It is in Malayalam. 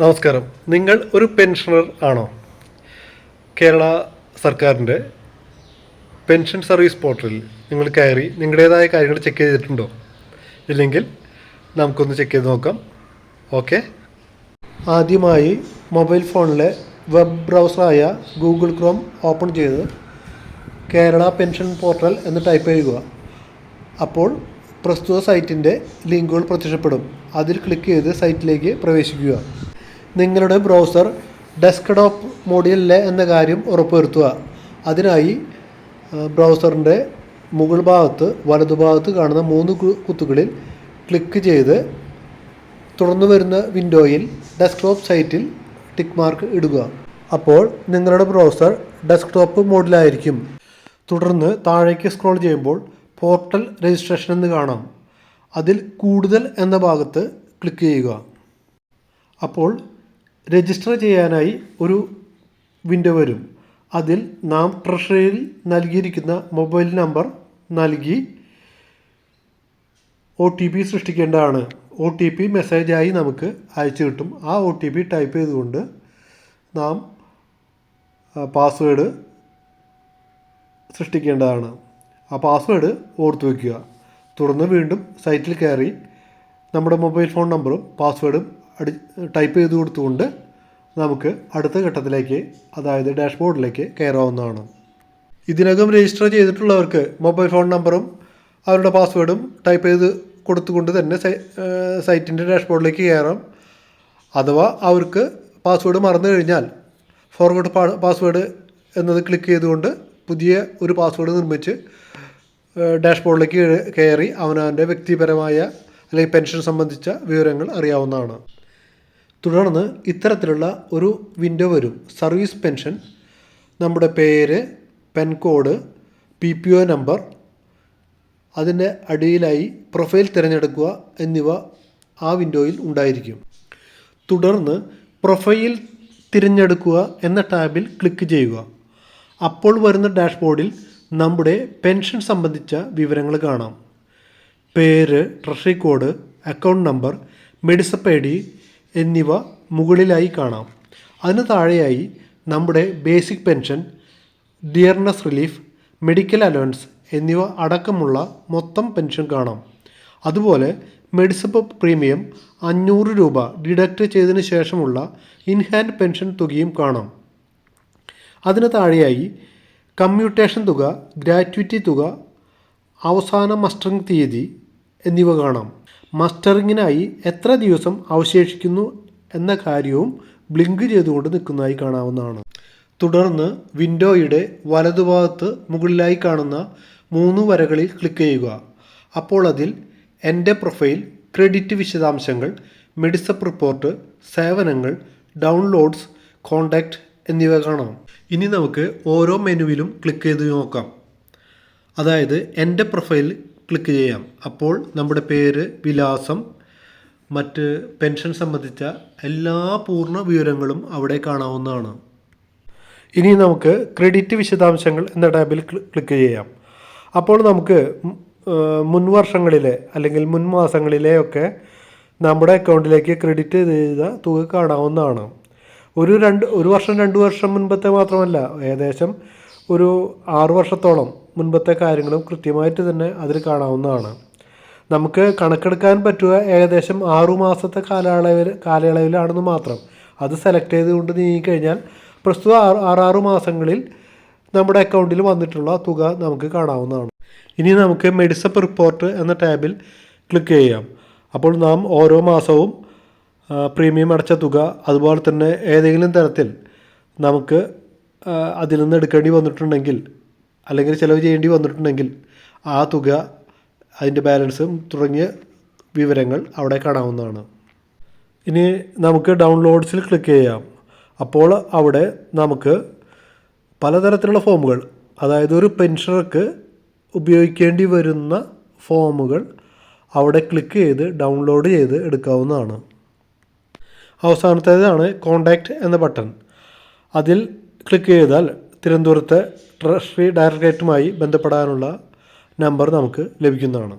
നമസ്കാരം. നിങ്ങൾ ഒരു പെൻഷനർ ആണോ? കേരള സർക്കാരിന്റെ പെൻഷൻ സർവീസ് പോർട്ടലിൽ നിങ്ങൾ കയറി നിങ്ങളുടേതായ കാര്യങ്ങൾ ചെക്ക് ചെയ്തിട്ടുണ്ടോ? ഇല്ലെങ്കിൽ നമുക്കൊന്ന് ചെക്ക് ചെയ്ത് നോക്കാം. ഓക്കെ. ആദ്യമായി മൊബൈൽ ഫോണിലെ വെബ് ബ്രൗസറായ ഗൂഗിൾ ക്രോം ഓപ്പൺ ചെയ്ത് കേരള പെൻഷൻ പോർട്ടൽ എന്ന് ടൈപ്പ് ചെയ്യുക. അപ്പോൾ പ്രസ്തുത സൈറ്റിന്റെ ലിങ്കുകൾ പ്രത്യക്ഷപ്പെടും. അതിൽ ക്ലിക്ക് ചെയ്ത് സൈറ്റിലേക്ക് പ്രവേശിക്കുക. നിങ്ങളുടെ ബ്രൗസർ ഡെസ്ക്ടോപ്പ് മോഡിലല്ലേ എന്ന കാര്യം ഉറപ്പുവരുത്തുക. അതിനായി ബ്രൗസറിന്റെ മുകൾ ഭാഗത്ത് വലതുഭാഗത്ത് കാണുന്ന മൂന്ന് കുത്തുകളിൽ ക്ലിക്ക് ചെയ്ത് തുറന്നു വരുന്ന വിൻഡോയിൽ ഡെസ്ക്ടോപ്പ് സൈറ്റിൽ ടിക്ക് മാർക്ക് ഇടുക. അപ്പോൾ നിങ്ങളുടെ ബ്രൗസർ ഡെസ്ക്ടോപ്പ് മോഡിലായിരിക്കും. തുടർന്ന് താഴേക്ക് സ്ക്രോൾ ചെയ്യുമ്പോൾ പോർട്ടൽ രജിസ്ട്രേഷൻ എന്ന് കാണാം. അതിൽ കൂടുതൽ എന്ന ഭാഗത്ത് ക്ലിക്ക് ചെയ്യുക. അപ്പോൾ രജിസ്റ്റർ ചെയ്യാനായി ഒരു വിൻഡോ വരും. അതിൽ നാം ട്രഷറിയിൽ നൽകിയിരിക്കുന്ന മൊബൈൽ നമ്പർ നൽകി ഒ ടി പി സൃഷ്ടിക്കേണ്ടതാണ്. ഒ ടി പി മെസ്സേജായി നമുക്ക് അയച്ചു കിട്ടും. ആ ഒ ടി പി ടൈപ്പ് ചെയ്തുകൊണ്ട് നാം പാസ്വേഡ് സൃഷ്ടിക്കേണ്ടതാണ്. ആ പാസ്വേഡ് ഓർത്തു വയ്ക്കുക തുടർന്ന് വീണ്ടും സൈറ്റിൽ കയറി നമ്മുടെ മൊബൈൽ ഫോൺ നമ്പറും പാസ്വേഡും അടി ടൈപ്പ് ചെയ്ത് കൊടുത്തുകൊണ്ട് നമുക്ക് അടുത്ത ഘട്ടത്തിലേക്ക് അതായത് ഡാഷ്ബോർഡിലേക്ക് കയറാവുന്നതാണ്. ഇതിനകം രജിസ്റ്റർ ചെയ്തിട്ടുള്ളവർക്ക് മൊബൈൽ ഫോൺ നമ്പറും അവരുടെ പാസ്വേഡും ടൈപ്പ് ചെയ്ത് കൊടുത്തുകൊണ്ട് തന്നെ സൈറ്റിന്റെ ഡാഷ്ബോർഡിലേക്ക് കയറാം. അഥവാ അവർക്ക് പാസ്വേഡ് മറന്നു കഴിഞ്ഞാൽ ഫോർവേഡ് പാസ്വേഡ് എന്നത് ക്ലിക്ക് ചെയ്തുകൊണ്ട് പുതിയ ഒരു പാസ്വേഡ് നിർമ്മിച്ച് ഡാഷ്ബോർഡിലേക്ക് കയറി അവനവന്റെ വ്യക്തിപരമായ അല്ലെങ്കിൽ പെൻഷൻ സംബന്ധിച്ച വിവരങ്ങൾ അറിയാവുന്നതാണ്. തുടർന്ന് ഇത്തരത്തിലുള്ള ഒരു വിൻഡോ വരും. സർവീസ് പെൻഷൻ നമ്മുടെ പേര് pen code P P O number അതിന്റെ അടിയിലായി പ്രൊഫൈൽ തിരഞ്ഞെടുക്കുക എന്നിവ ആ വിൻഡോയിൽ ഉണ്ടായിരിക്കും. തുടർന്ന് പ്രൊഫൈൽ തിരഞ്ഞെടുക്കുക എന്ന ടാബിൽ ക്ലിക്ക് ചെയ്യുക. അപ്പോൾ വരുന്ന ഡാഷ്ബോർഡിൽ നമ്മുടെ പെൻഷൻ സംബന്ധിച്ച വിവരങ്ങൾ കാണാം. പേര് treasury code account number Medisep I D എന്നിവ മുകളിലായി കാണാം. അതിന് താഴെയായി നമ്മുടെ basic pension dearness relief medical allowance എന്നിവ അടക്കമുള്ള മൊത്തം പെൻഷൻ കാണാം. അതുപോലെ മെഡിസപ്പ് പ്രീമിയം അഞ്ഞൂറ് രൂപ ഡിഡക്റ്റ് ചെയ്തതിന് ശേഷമുള്ള ഇൻഹാൻഡ് പെൻഷൻ തുകയും കാണാം. അതിന് താഴെയായി കമ്മ്യൂട്ടേഷൻ തുക ഗ്രാറ്റുവിറ്റി തുക അവസാന മസ്റ്ററിംഗ് തീയതി എന്നിവ കാണാം. മസ്റ്ററിങ്ങിനായി എത്ര ദിവസം അവശേഷിക്കുന്നു എന്ന കാര്യവും ബ്ലിങ്ക് ചെയ്തുകൊണ്ട് നിൽക്കുന്നതായി കാണാവുന്നതാണ്. തുടർന്ന് വിൻഡോയുടെ വലതുഭാഗത്ത് മുകളിലായി കാണുന്ന മൂന്ന് വരകളിൽ ക്ലിക്ക് ചെയ്യുക. അപ്പോൾ അതിൽ എന്റെ പ്രൊഫൈൽ ക്രെഡിറ്റ് വിശദാംശങ്ങൾ മെഡിസപ്പ് റിപ്പോർട്ട് സേവനങ്ങൾ ഡൗൺലോഡ്സ് കോണ്ടാക്റ്റ് എന്നിവ കാണാം. ഇനി നമുക്ക് ഓരോ മെനുവിലും ക്ലിക്ക് ചെയ്ത് നോക്കാം. അതായത് എന്റെ പ്രൊഫൈൽ ക്ലിക്ക് ചെയ്യാം. അപ്പോൾ നമ്മുടെ പേര് വിലാസം മറ്റ് പെൻഷൻ സംബന്ധിച്ച എല്ലാ പൂർണ വിവരങ്ങളും അവിടെ കാണാവുന്നതാണ്. ഇനി നമുക്ക് ക്രെഡിറ്റ് വിശദാംശങ്ങൾ എന്ന ടാബിൽ ക്ലിക്ക് ചെയ്യാം. അപ്പോൾ നമുക്ക് മുൻ വർഷങ്ങളിലെ അല്ലെങ്കിൽ മുൻ ഒക്കെ നമ്മുടെ അക്കൗണ്ടിലേക്ക് ക്രെഡിറ്റ് ചെയ്ത തുക കാണാവുന്നതാണ്. ഒരു രണ്ട് ഒരു വർഷം രണ്ട് വർഷം മുൻപത്തെ മാത്രമല്ല ഏകദേശം ഒരു ആറു വർഷത്തോളം മുൻപത്തെ കാര്യങ്ങളും കൃത്യമായിട്ട് തന്നെ അതിൽ കാണാവുന്നതാണ്. നമുക്ക് കണക്കെടുക്കാൻ പറ്റുക ഏകദേശം ആറു മാസത്തെ കാലയളവിൽ കാലയളവിലാണെന്ന് മാത്രം. അത് സെലക്ട് ചെയ്തുകൊണ്ട് നീങ്ങിക്കഴിഞ്ഞാൽ പ്രസ്തുത ആറ് ആറാറു മാസങ്ങളിൽ നമ്മുടെ അക്കൗണ്ടിൽ വന്നിട്ടുള്ള തുക നമുക്ക് കാണാവുന്നതാണ്. ഇനി നമുക്ക് മെഡിസപ്പ് റിപ്പോർട്ട് എന്ന ടാബിൽ ക്ലിക്ക് ചെയ്യാം. അപ്പോൾ നാം ഓരോ മാസവും പ്രീമിയം അടച്ച തുക അതുപോലെ തന്നെ ഏതെങ്കിലും തരത്തിൽ നമുക്ക് അതിൽ നിന്ന് എടുക്കേണ്ടി വന്നിട്ടുണ്ടെങ്കിൽ അല്ലെങ്കിൽ ചിലവ് ചെയ്യേണ്ടി വന്നിട്ടുണ്ടെങ്കിൽ ആ തുക അതിന്റെ ബാലൻസും തുടങ്ങിയ വിവരങ്ങൾ അവിടെ കാണാവുന്നതാണ്. ഇനി നമുക്ക് ഡൗൺലോഡ്സിൽ ക്ലിക്ക് ചെയ്യാം. അപ്പോൾ അവിടെ നമുക്ക് പലതരത്തിലുള്ള ഫോമുകൾ അതായത് ഒരു പെൻഷനർക്ക് ഉപയോഗിക്കേണ്ടി വരുന്ന ഫോമുകൾ അവിടെ ക്ലിക്ക് ചെയ്ത് ഡൗൺലോഡ് ചെയ്ത് എടുക്കാവുന്നതാണ്. അവസാനത്തേതാണ് കോണ്ടാക്റ്റ് എന്ന ബട്ടൺ. അതിൽ ക്ലിക്ക് ചെയ്താൽ തിരുവനന്തപുരത്തെ ട്രഷറി ഡയറക്ടറേറ്റുമായി ബന്ധപ്പെടാനുള്ള നമ്പർ നമുക്ക് ലഭിക്കുന്നതാണ്.